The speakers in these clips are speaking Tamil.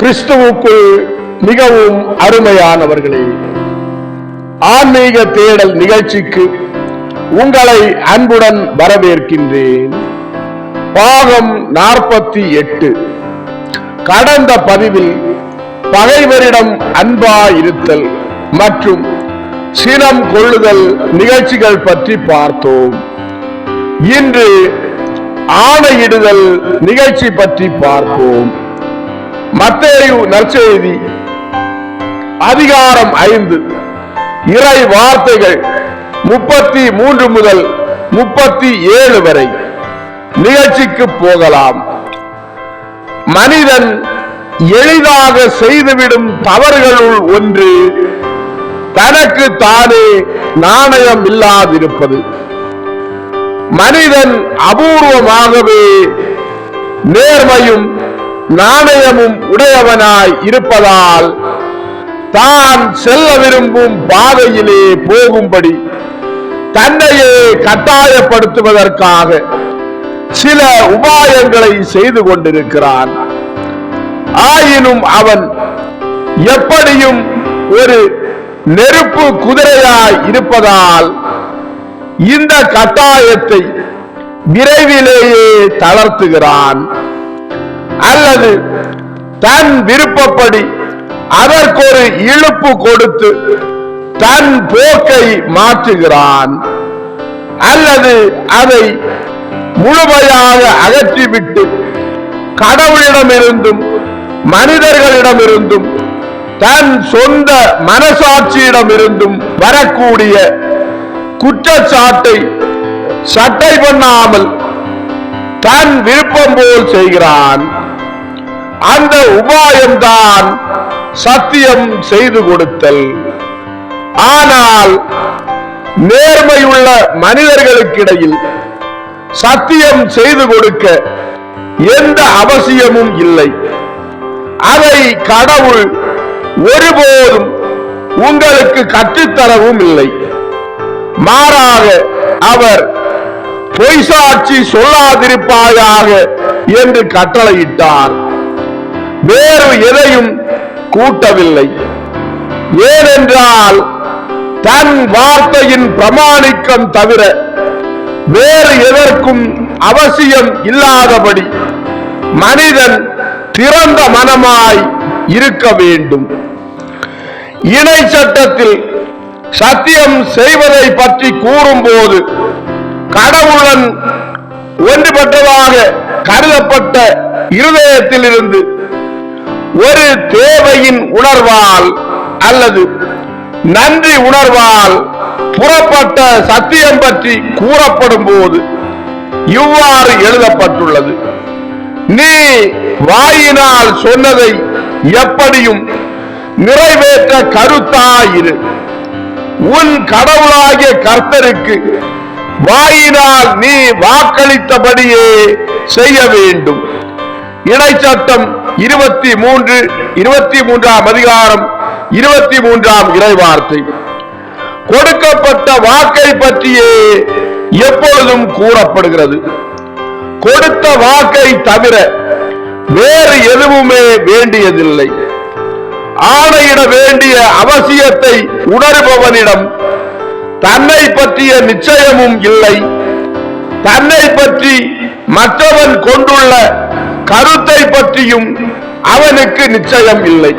கிறிஸ்துவுக்குள் மிகவும் அருமையானவர்களே ஆன்மீக தேடல் நிகழ்ச்சிக்கு உங்களை அன்புடன் வரவேற்கின்றேன். பாகம் நாற்பத்தி எட்டு. கடந்த பதிவில் பகைவரிடம் அன்பா இருத்தல் மற்றும் சினம் கொள்ளுதல் நிகழ்ச்சிகள் பற்றி பார்த்தோம். இன்று ஆணையிடுதல் நிகழ்ச்சி பற்றி பார்ப்போம். மத்தேயு நற்செய்தி. அதிகாரம் ஐந்து. இறை வார்த்தைகள் முப்பத்தி மூன்று முதல் முப்பத்தி ஏழு வரை. நிகழ்ச்சிக்கு போகலாம். மனிதன் எளிதாக செய்துவிடும் தவறுகளுள் ஒன்று தனக்கு தானே நாணயம் இல்லாதிருப்பது. மனிதன் அபூர்வமாகவே நேர்மையும் நாணயமும் உடையவனாய் இருப்பதால் தான் செல்ல விரும்பும் பாதையிலே போகும்படி தன்னையே கட்டாயப்படுத்துவதற்காக சில உபாயங்களை செய்து கொண்டிருக்கிறான். ஆயினும் அவன் எப்படியும் ஒரு நெருப்பு குதிரையாய் இருப்பதால் இந்த கட்டாயத்தை விரைவிலேயே தளர்த்துகிறான். அல்லது தன் விருப்பப்படி அதற்கொரு இழுப்பு கொடுத்து தன் போக்கை மாற்றுகிறான். அல்லது அதை முழுமையாக அகற்றிவிட்டு கடவுளிடமிருந்தும் மனிதர்களிடமிருந்தும் தன் சொந்த மனசாட்சியிடமிருந்தும் வரக்கூடிய குற்றச்சாட்டை சட்டை பண்ணாமல் தன் விருப்பம் போல் செய்கிறான். அந்த உபாயம்தான் சத்தியம் செய்து கொடுத்தல். ஆனால் நேர்மையுள்ள மனிதர்களுக்கிடையில் சத்தியம் செய்து கொடுக்க எந்த அவசியமும் இல்லை. அதை கடவுள் ஒருபோதும் உங்களுக்கு கற்றுத்தரவும் இல்லை. மாறாக அவர் பொய்சாட்சி சொல்லாதிருப்பாயாக என்று கட்டளையிட்டார். வேறு எதையும் கூட்டவில்லை. ஏனென்றால் தன் வார்த்தையின் பிரமாணிக்கம் தவிர வேறு எதற்கும் அவசியம் இல்லாதபடி மனிதன் திறந்த மனமாய் இருக்க வேண்டும். இணை சட்டத்தில் சத்தியம் செய்வதை பற்றி கூறும்போது கடவுளன் ஒன்றுபட்டதாக கருதப்பட்ட இருதயத்திலிருந்து ஒரு தேவையின் உணர்வால் அல்லது நன்றி உணர்வால் புறப்பட்ட சத்தியம் பற்றி கூறப்படும் போது இவ்வாறு எழுதப்பட்டுள்ளது. நீ வாயினால் சொன்னதை எப்படியும் நிறைவேற்ற கருத்தாயிரு. உன் கடவுளாகிய கர்த்தருக்கு வாயினால் நீ வாக்களித்தபடியே செய்ய வேண்டும். இடைச்சட்டம் இருபத்தி மூன்று இருபத்தி மூன்றாம் அதிகாரம் இருபத்தி மூன்றாம் இறைவார்த்தை. கொடுக்கப்பட்ட வாக்கை பற்றியே எப்பொழுதும் கூறப்படுகிறது. கொடுத்த வாக்கை தவிர வேறு எதுவுமே வேண்டியதில்லை. ஆணையிட வேண்டிய அவசியத்தை உணர்பவனிடம் தன்னை பற்றிய நிச்சயமும் இல்லை. தன்னை பற்றி மற்றவன் கொண்டுள்ள கருத்தை பற்றியும் அவனுக்கு நிச்சயம் இல்லை.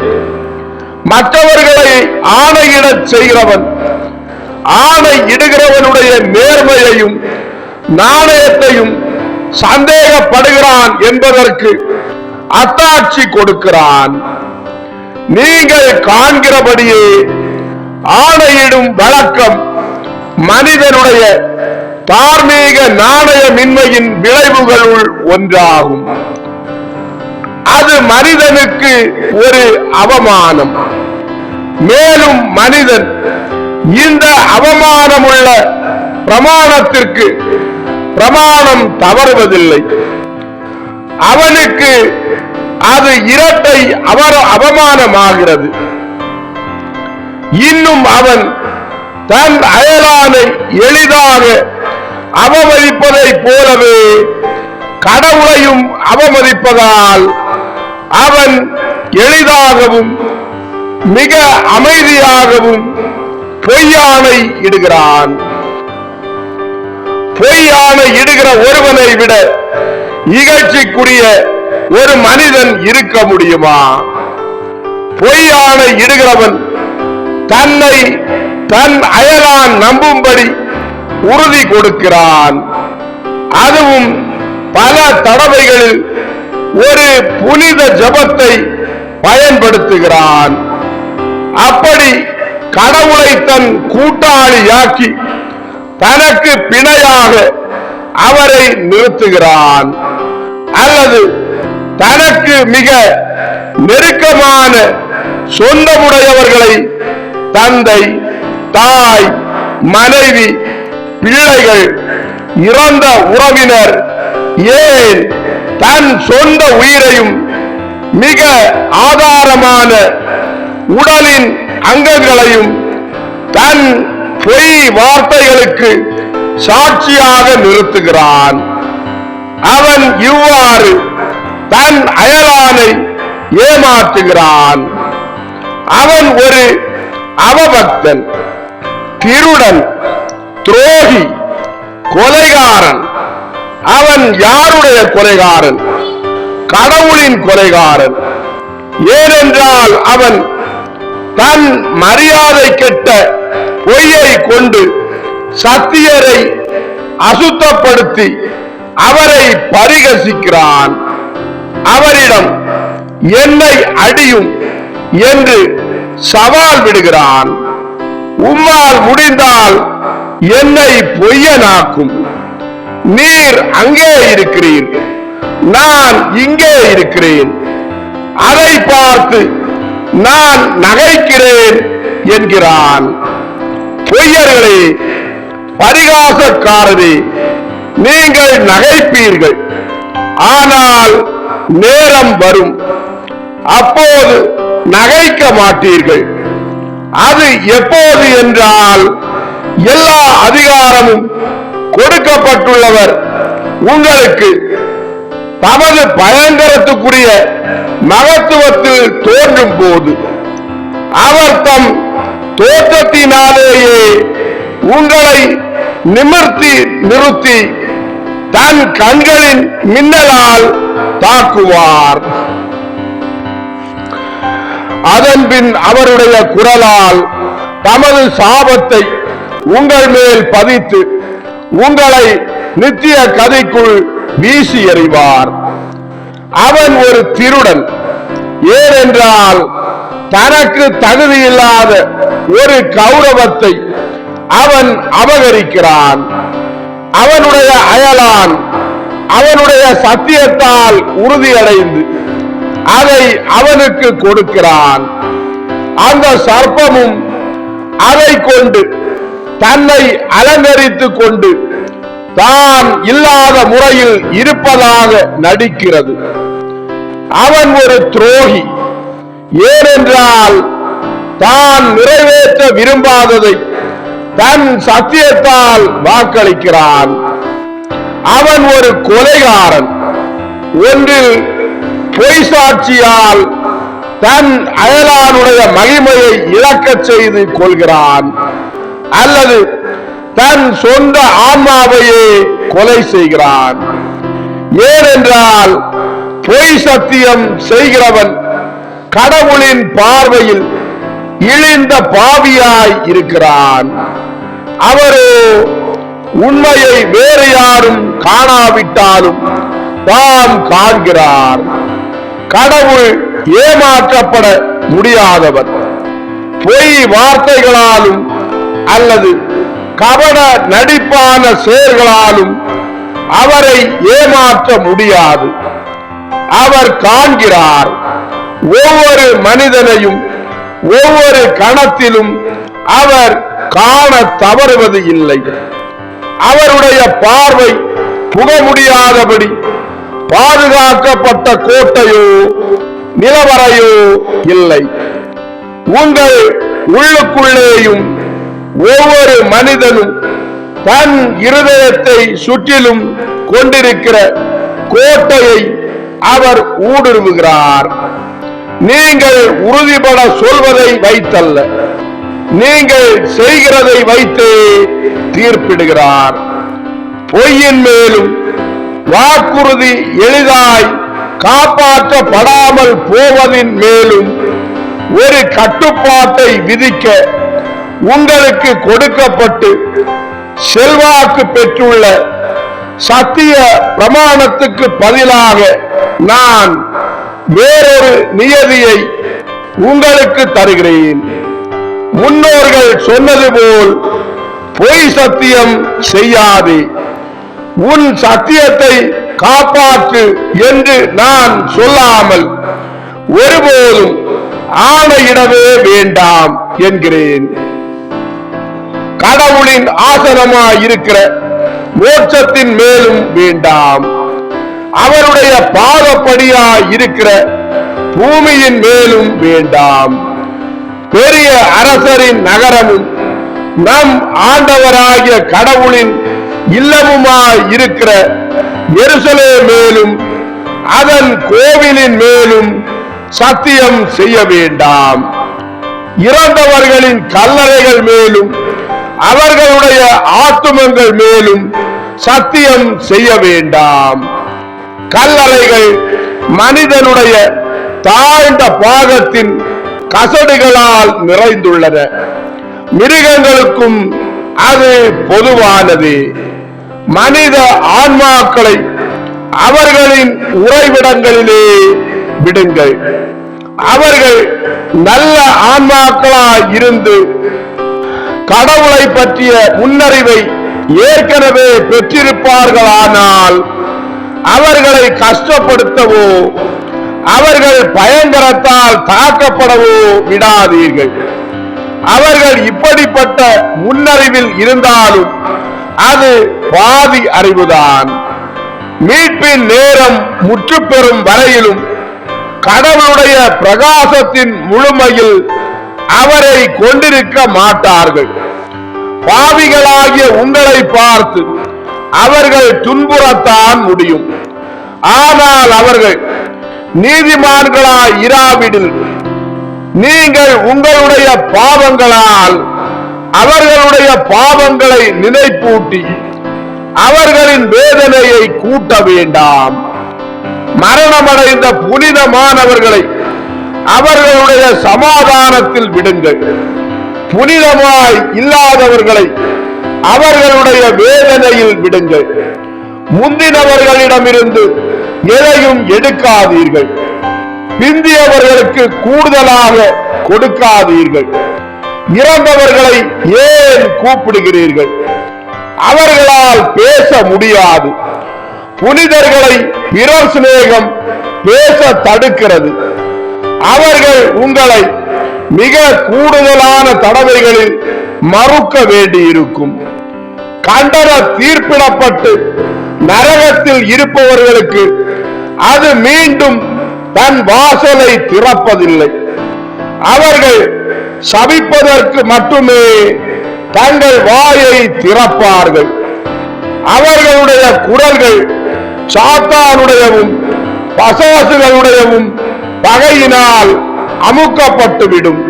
மற்றவர்களை ஆணையிடச் செய்கிறவன் ஆணை இடுகிறவனுடைய நேர்மையையும் நாணயத்தையும் சந்தேகப்படுகிறான் என்பதற்கு அத்தாட்சி கொடுக்கிறான். நீங்கள் காண்கிறபடியே ஆணையிடும் வழக்கம் மனிதனுடைய தார்மீக நாணயமின்மையின் விளைவுகளுள் ஒன்றாகும். அது மனிதனுக்கு ஒரு அவமானம். மேலும் மனிதன் இந்த அவமானமுள்ள பிரமாணத்திற்கு பிரமாணம் தவறுவதில்லை. அவனுக்கு அது இரட்டை அவர அவமானமாகிறது. இன்னும் அவன் தன் அயலானை எளிதாக அவமதிப்பதைப் போலவே கடவுளையும் அவமதிப்பதால் அவன் எளிதாகவும் மிக அமைதியாகவும் பொய்யானை இடுகிறான். பொய்யானை இடுகிற ஒருவனை விட இகழ்ச்சிக்குரிய ஒரு மனிதன் இருக்க முடியுமா? பொய்யானை இடுகிறவன் தன்னை தன் அயலான் நம்பும்படி உறுதி கொடுக்கிறான். அதுவும் பல தடவைகளில் ஒரு புனித ஜபத்தை பயன்படுத்துகிறான். அப்படி கடவுளை தன் கூட்டாளியாக்கி தனக்கு பிணையாக அவரை நிறுத்துகிறான். அல்லது தனக்கு மிக நெருக்கமான சொந்தமுடையவர்களை தந்தை தாய் மனைவி பிள்ளைகள் இறந்த உறவினர் ஏன் தன் சொந்த உயிரையும் மிக ஆதாரமான உடலின் அங்கங்களையும் தன் பொய் வார்த்தைகளுக்கு சாட்சியாக நிறுத்துகிறான். அவன் இவ்வாறு தன் அயலானை ஏமாற்றுகிறான். அவன் ஒரு அவபக்தன் திருடன் துரோகி கொலைகாரன். அவன் யாருடைய குறைகாரன்? கடவுளின் குறைகாரன். ஏனென்றால் அவன் தன் மரியாதை கெட்ட பொய்யை கொண்டு சத்தியரை அசுத்தப்படுத்தி அவரை பரிகசிக்கிறான். அவரிடம் என்னை அடியும் என்று சவால் விடுகிறான். உம்மால் முடிந்தால் என்னை பொய்யனாக்கும். நீர் அங்கே இருக்கிறீர். நான் இங்கே இருக்கிறேன். அதை பார்த்து நான் நகைக்கிறேன் என்கிறான். பொய்யர்களே பரிகாசக்காரரே நீங்கள் நகைப்பீர்கள். ஆனால் நேரம் வரும். அப்போது நகைக்க மாட்டீர்கள். அது எப்போது என்றால் எல்லா அதிகாரமும் கொடுக்கப்பட்டுள்ளவர். உங்களுக்கு தமது பயங்கரத்துக்குரிய மகத்துவத்தில் தோன்றும் போது அவர் தம் தோற்றத்தினாலேயே உங்களை நிமிர்த்தி நிறுத்தி தன் கண்களின் மின்னலால் தாக்குவார். அதன் பின் அவருடைய குரலால் தமது சாபத்தை உங்கள் மேல் பதித்து உங்களை நித்திய கதைக்குள் வீசி எறிவார். அவன் ஒரு திருடன். ஏனென்றால் தனக்கு தகுதியில்லாத ஒரு கௌரவத்தை அவன் அபகரிக்கிறான். அவனுடைய அயலான் அவனுடைய சத்தியத்தால் உறுதியடைந்து அதை அவனுக்கு கொடுக்கிறான். அந்த சர்ப்பமும் அதை கொண்டு தன்னை அலங்கரித்துக் கொண்டு தான் இல்லாத முறையில் இருப்பதாக நடிக்கிறது. அவன் ஒரு துரோகி. ஏனென்றால் தான் நிறைவேற்ற விரும்பாததை தன் சத்தியத்தால் வாக்களிக்கிறான். அவன் ஒரு கொலைகாரன். ஒன்றில் பொய் சாட்சியால் தன் அயலானுடைய மகிமையை இழக்கச் செய்து கொள்கிறான். அல்லது தன் சொந்த ஆன்மாவையே கொலை செய்கிறான். ஏனென்றால் பொய் சத்தியம் செய்கிறவன் கடவுளின் பார்வையில் இழிந்த பாவியாய் இருக்கிறான். அவரோ உண்மையை வேறு யாரும் காணாவிட்டாலும் தாம் காண்கிறார். கடவுள் ஏமாற்றப்பட முடியாதவர் பொய் வார்த்தைகளாலும் அல்லது கபட நடிப்பான செயல்களாலும் அவரை ஏமாற்ற முடியாது. அவர் காண்கிறார் ஒவ்வொரு மனிதனையும் ஒவ்வொரு கணத்திலும் அவர் காண தவறுவது இல்லை. அவருடைய பார்வை புக முடியாதபடி பாதுகாக்கப்பட்ட கோட்டையோ நிலவரையோ இல்லை. உங்கள் உள்ளுக்குள்ளேயும் ஒவ்வொரு மனிதனும் தன் இருதயத்தை சுற்றிலும் கொண்டிருக்கிற கோட்டையை அவர் ஊடுருவுகிறார். நீங்கள் உறுதிபட சொல்வதை வைத்தல்ல. நீங்கள் செய்கிறதை வைத்தே தீர்ப்பிடுகிறார். பொய்யின் மேலும் வாக்குறுதி எளிதாய் காப்பாற்றப்படாமல் போவதின் மேலும் ஒரு கட்டுப்பாட்டை விதிக்க உங்களுக்கு கொடுக்கப்பட்டு செல்வாக்கு பெற்றுள்ள சத்திய பிரமாணத்துக்கு பதிலாக நான் வேறொரு நியதியை உங்களுக்கு தருகிறேன். முன்னோர்கள் சொன்னது போல் பொய் சத்தியம் செய்யாதே. உன் சத்தியத்தை காப்பாற்று என்று நான் சொல்லாமல் ஒருபோதும் ஆணையிடவே வேண்டாம் என்கிறேன். கடவுளின் ஆசனமாய் இருக்கிற மோட்சத்தின் மேலும் வேண்டாம். அவருடைய பாதப்படியாய் இருக்கிற பூமியின் மேலும் வேண்டாம். பெரிய அரசரின் நகரமும் நம் ஆண்டவராகிய கடவுளின் இல்லமுமாய் இருக்கிற எருசலே மேலும் அதன் கோவிலின் மேலும் சத்தியம் செய்ய வேண்டாம். இறந்தவர்களின் கல்லறைகள் மேலும் அவர்களுடைய ஆத்துமங்கள் மேலும் சத்தியம் செய்ய வேண்டாம். கல்லறைகள் மனிதனுடைய தாழ்ந்த பாகத்தின் கசடுகளால் நிறைந்துள்ளன. மிருகங்களுக்கும் அது பொதுவானது. மனித ஆன்மாக்களை அவர்களின் உறைவிடங்களிலே விடுங்கள். அவர்கள் நல்ல ஆன்மாக்களாய் இருந்து கடவுளை பற்றிய முன்னறிவை ஏற்கனவே பெற்றிருப்பார்களானால் அவர்களை கஷ்டப்படுத்தவோ அவர்கள் பயங்கரத்தால் தாக்கப்படவோ விடாதீர்கள். அவர்கள் இப்படிப்பட்ட முன்னறிவில் இருந்தாலும் அது பாதி அறிவுதான். மீட்பின் நேரம் முற்றுப்பெறும் வரையிலும் கடவுளுடைய பிரகாசத்தின் முழுமையில் அவரை கொண்டிருக்க மாட்டார்கள். பாவிகளாகிய உங்களை பார்த்து அவர்கள் துன்புறத்தான் முடியும். ஆனால் அவர்கள் நீதிமான்களாய் இராவிடில் நீங்கள் உங்களுடைய பாவங்களால் அவர்களுடைய பாவங்களை நினைப்பூட்டி அவர்களின் வேதனையை கூட்ட வேண்டாம். மரணமடைந்த புனிதமானவர்களை அவர்களுடைய சமாதானத்தில் விடுங்கள். புனிதமாய் இல்லாதவர்களை அவர்களுடைய வேதனையில் விடுங்கள். முந்தினவர்களிடமிருந்து எதையும் எடுக்காதீர்கள். பிந்தியவர்களுக்கு கூடுதலாக கொடுக்காதீர்கள். இறந்தவர்களை ஏன் கூப்பிடுகிறீர்கள்? அவர்களால் பேச முடியாது. புனிதர்களை பிறர் சிநேகம் பேச தடுக்கிறது. அவர்கள் உங்களை மிக கூடுதலான தடவைகளில் மறுக்க வேண்டியிருக்கும். கண்டன தீர்ப்பிடப்பட்டு நரகத்தில் இருப்பவர்களுக்கு அது மீண்டும் தன் வாசலை திறப்பதில்லை. அவர்கள் சபிப்பதற்கு மட்டுமே தங்கள் வாயை திறப்பார்கள். அவர்களுடைய குரல்கள் சாத்தானுடையவும் பசாசுகளுடையவும் பகையினால் அமுக்கப்பட்டுவிடும்.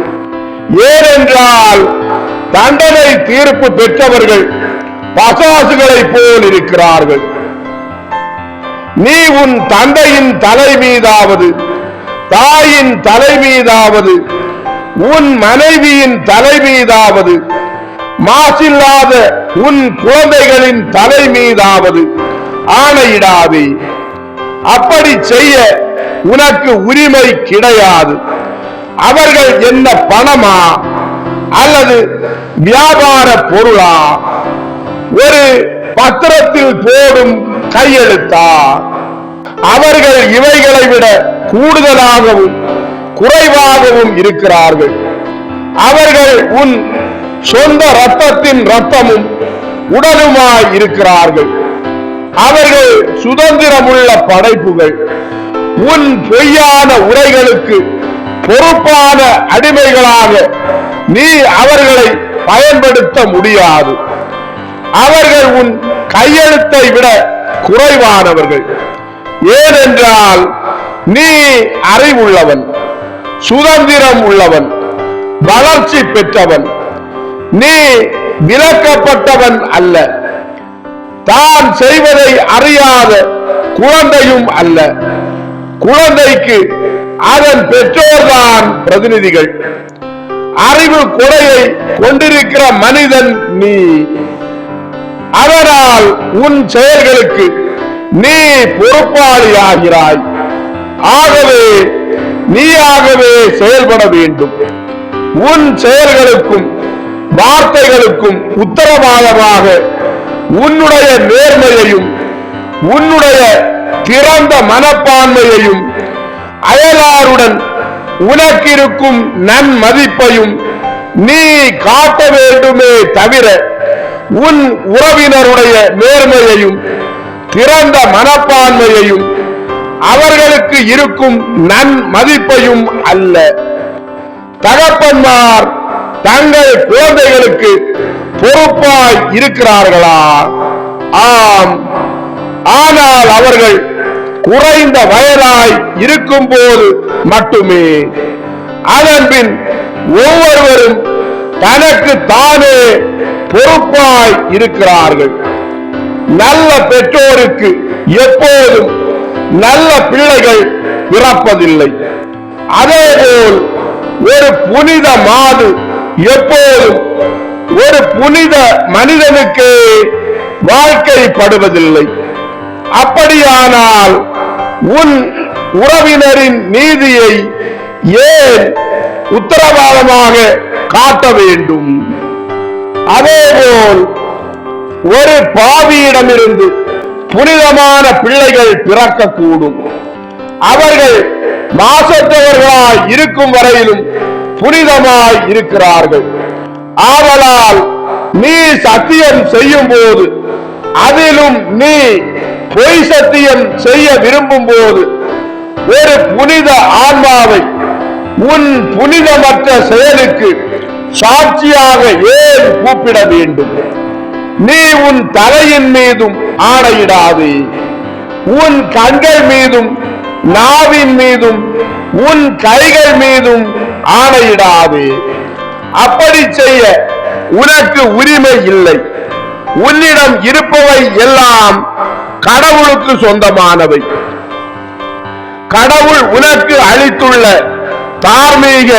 ஏனென்றால் தண்டனை தீர்ப்பு பெற்றவர்கள் பசாசுகளைப் போல் இருக்கிறார்கள். நீ உன் தந்தையின் தலை மீதாவது தாயின் தலை மீதாவது உன் மனைவியின் தலை மீதாவது மாசில்லாத உன் குழந்தைகளின் தலை மீதாவது ஆணையிடாதே. அப்படி செய்ய உனக்கு உரிமை கிடையாது. அவர்கள் என்ன பணமா அல்லது வியாபார பொருளா? ஒரு பத்திரத்தில் போடும் கையெழுத்தா? அவர்கள் இவைகளை விட கூடுதலாகவும் குறைவாகவும் இருக்கிறார்கள். அவர்கள் உன் சொந்த ரத்தத்தின் ரத்தமும் உடலுமாய் இருக்கிறார்கள். அவர்கள் சுதந்திரமுள்ள படைப்புகள். உன் பொய்யான உரைகளுக்கு பொறுப்பான அடிமைகளாக நீ அவர்களை பயன்படுத்த முடியாது. அவர்கள் உன் கையெழுத்தை விட குறைவானவர்கள். ஏனென்றால் நீ அறிவுள்ளவன் சுதந்திரம் உள்ளவன் வளர்ச்சி பெற்றவன். நீ விலக்கப்பட்டவன் அல்ல. தான் செய்வதை அறியாத குழந்தையும் அல்ல. குழந்தைக்கு அதன் பெற்றோர்தான் பிரதிநிதிகள். அறிவு குறையை கொண்டிருக்கிற மனிதன் நீ. அதனால் உன் செயல்களுக்கு நீ பொறுப்பாளி ஆகிறாய் ஆகவே நீயாகவே செயல்பட வேண்டும். உன் செயல்களுக்கும் வார்த்தைகளுக்கும் உத்தரவாதமாக உன்னுடைய நேர்மையையும் உன்னுடைய திறந்த மனப்பான்மையையும் அயலாருடன் உனக்கிருக்கும் நன் மதிப்பையும் நீ காட்ட வேண்டுமே தவிர உன் உறவினருடைய நேர்மையையும் திறந்த மனப்பான்மையையும் அவர்களுக்கு இருக்கும் நன் மதிப்பையும் அல்ல. தகப்பன்மார் தங்கள் குழந்தைகளுக்கு பொறுப்பாய் இருக்கிறார்களா? ஆம். ஆனால் அவர்கள் குறைந்த வயதாய் இருக்கும் போது மட்டுமே. அதன் பின் ஒவ்வொருவரும் தனக்கு தானே பொறுப்பாய் இருக்கிறார்கள். நல்ல பெற்றோருக்கு எப்போதும் நல்ல பிள்ளைகள் பிறப்பதில்லை. அதேபோல் ஒரு புனித மாது எப்போதும் ஒரு புனித மனிதனுக்கு வாழ்க்கைப்படுவதில்லை அப்படியானால் உன் உறவினரின் நீதியை ஏன் உத்தரவாதமாக காட்ட வேண்டும்? அதேபோல் ஒரு பாவியிடமிருந்து புனிதமான பிள்ளைகள் பிறக்கக்கூடும். அவர்கள் மாசற்றவர்களாய் இருக்கும் வரையிலும் புனிதமாய் இருக்கிறார்கள். ஆவலால் நீ சத்தியம் செய்யும் போது அதிலும் நீ பொய் சத்தியம் செய்ய விரும்பும் போது ஒரு புனித ஆன்மாவை உன் புனிதமற்ற செயலுக்கு சாட்சியாக ஏன் கூப்பிட வேண்டும்? நீ உன் தலையின் மீதும் ஆணையிடாதே. உன் கண்கள் மீதும் நாவின் மீதும் உன் கைகள் மீதும் ஆணையிடாதே. அப்படி செய்ய உனக்கு உரிமை இல்லை. உன்னிடம் இருப்பவை எல்லாம் கடவுளுக்கு சொந்தமானவை. கடவுள் உனக்கு அளித்துள்ள தார்மீக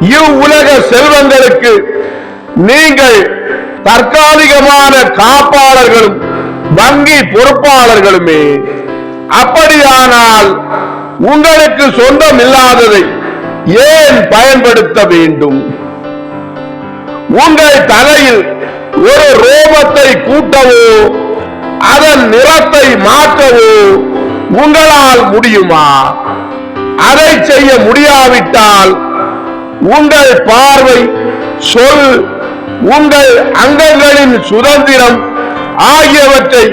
இவ்வுலக செல்வங்களுக்கு நீங்கள் தற்காலிகமான காப்பாளர்களும் வங்கி பொறுப்பாளர்களுமே. அப்படியானால் உங்களுக்கு சொந்தம் இல்லாததை ஏன் பயன்படுத்த வேண்டும்? உங்கள் தலையில் ஒரு ரோமத்தை கூட்டவோ அதன் நிறத்தை மாற்றவோ உங்களால் முடியுமா? அதை செய்ய முடியாவிட்டால் உங்கள் பார்வை சொல் உங்கள் அங்கங்களின் சுதந்திரம் ஆகியவற்றை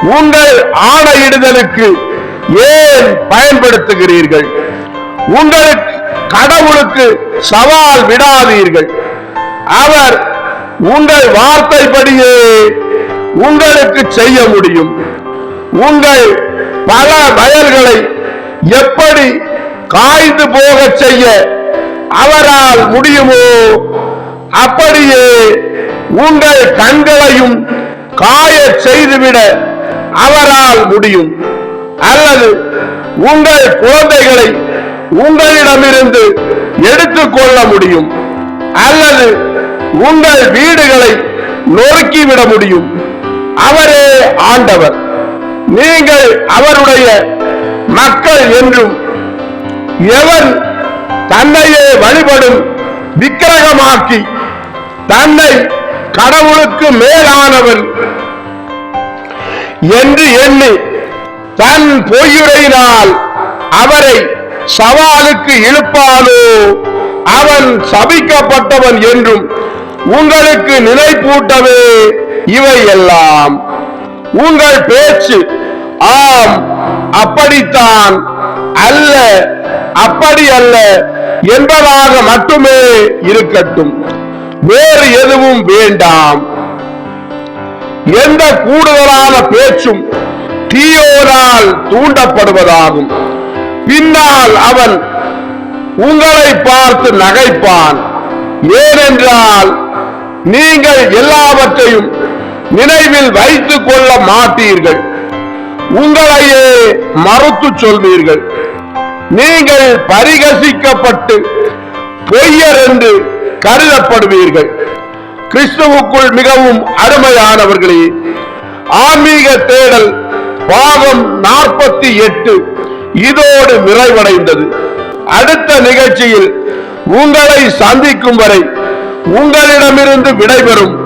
உங்கள் ஆணையிடுதலுக்கு ஏன் பயன்படுத்துகிறீர்கள்? உங்கள் கடவுளுக்கு சவால் விடாதீர்கள். அவர் உங்கள் வார்த்தைப்படியே உங்களுக்கு செய்ய முடியும். உங்கள் பல வயல்களை எப்படி காய்ந்து போக செய்ய அவரால் முடியுமோ அப்படியே உங்கள் கண்களையும் காய செய்துவிட அவரால் முடியும். அல்லது உங்கள் குழந்தைகளை உங்களிடமிருந்து எடுத்துக்கொள்ள முடியும். அல்லது உங்கள் வீடுகளை நொறுக்கிவிட முடியும். அவரே ஆண்டவர். நீங்கள் அவருடைய மக்கள் என்றும் எவன் தன்னையே வழிபடும் விக்கிரகமாக்கி தன்னை கடவுளுக்கு மேலானவன் என்று எண்ணி தன் பொய்யுரையினால் அவரை சவாலுக்கு இழுப்பானோ அவன் சபிக்கப்பட்டவன் என்றும் உங்களுக்கு நினைப்பூட்டவே இவை எல்லாம் உங்கள் பேச்சு. ஆம் அப்படித்தான் அல்ல அப்படி அல்ல என்பதாக மட்டுமே இருக்கட்டும். வேறு எதுவும் வேண்டாம். எந்த கூடுதலான பேச்சும் தீயோரால் தூண்டப்படுவதாகும். பின்னால் அவன் உங்களை பார்த்து நகைப்பான். ஏனென்றால் நீங்கள் எல்லாவற்றையும் நினைவில் வைத்துக் கொள்ள மாட்டீர்கள். உங்களையே மறுத்து சொல்வீர்கள். நீங்கள் பரிகசிக்கப்பட்டு பொய்யர் என்று கருதப்படுவீர்கள். கிறிஸ்துவுக்குள் மிகவும் அருமையானவர்களே ஆன்மீக தேடல் பாகம் நாற்பத்தி எட்டு இதோடு நிறைவடைந்தது. அடுத்த நிகழ்ச்சியில் உங்களை சந்திக்கும் வரை உங்களிடமிருந்து விடைபெறும்